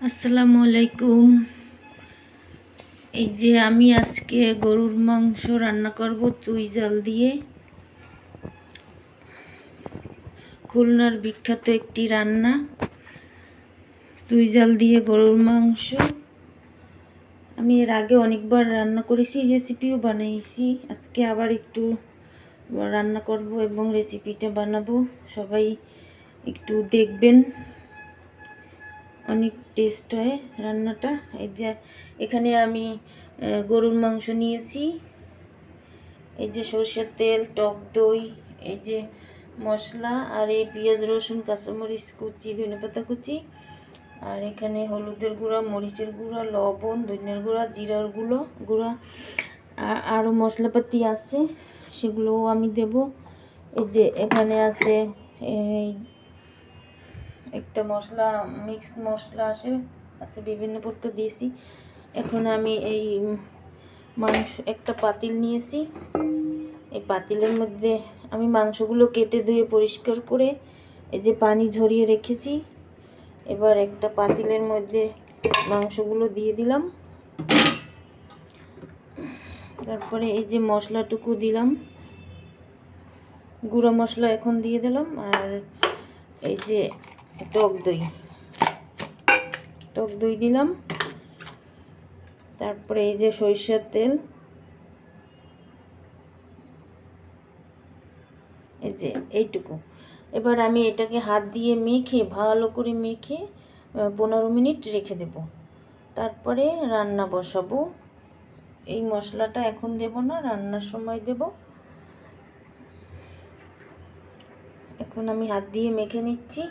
আসসালামু আলাইকুম। এই যে আমি আজকে গরুর মাংস রান্না করব চুই জাল দিয়ে। খুলনার বিখ্যাত একটি রান্না। চুই জাল দিয়ে গরুর মাংস। আমি এর আগে অনেকবার রান্না করেছি, রেসিপিও বানিয়েছি আজকে আবার একটু রান্না করব এবং রেসিপিটা বানাবো। সবাই একটু দেখবেন। অনেক টেস্ট হয় রান্নাটা। এই যে এখানে আমি গরুর মাংস নিয়েছি। এই যে সরষের তেল, টক দই, এই যে মশলা, আর এই পেঁয়াজ, রসুন, কাঁচামরিচ কুচি ধনেপাতা কুচি। আর এখানে হলুদের গুঁড়া, মরিচের গুঁড়া, লবণ, ধনিয়ার গুঁড়া, জিরার গুঁড়ো, গুঁড়া। আর আরও মশলাপাতি আছে, সেগুলোও আমি দেব। এই যে এখানে আছে, এই একটা মশলা মিক্স মশলা আসে, আছে বিভিন্ন প্রকার দিয়েছি। এখন আমি এই মাংস, একটা পাতিল নিয়েছি। এই পাতিলের মধ্যে আমি মাংসগুলো কেটে ধুয়ে পরিষ্কার করে এই যে পানি ঝরিয়ে রেখেছি। এবার একটা পাতিলের মধ্যে মাংসগুলো দিয়ে দিলাম। তারপরে এই যে মশলাটুকু দিলাম। গুঁড়ো মশলা এখন দিয়ে দিলাম। আর এই যে টক দই। টক দই দিলাম। তারপরে এই যে সরিষার তেল। এই যে এইটুকু। এবার আমি এটাকে হাত দিয়ে মেখে, ভালো করে মেখে পনেরো মিনিট রেখে দেব। তারপরে রান্না বসাবো। এই মশলাটা এখন দেব না, রান্নার সময় দেব। এখন আমি হাত দিয়ে মেখে নিচ্ছি।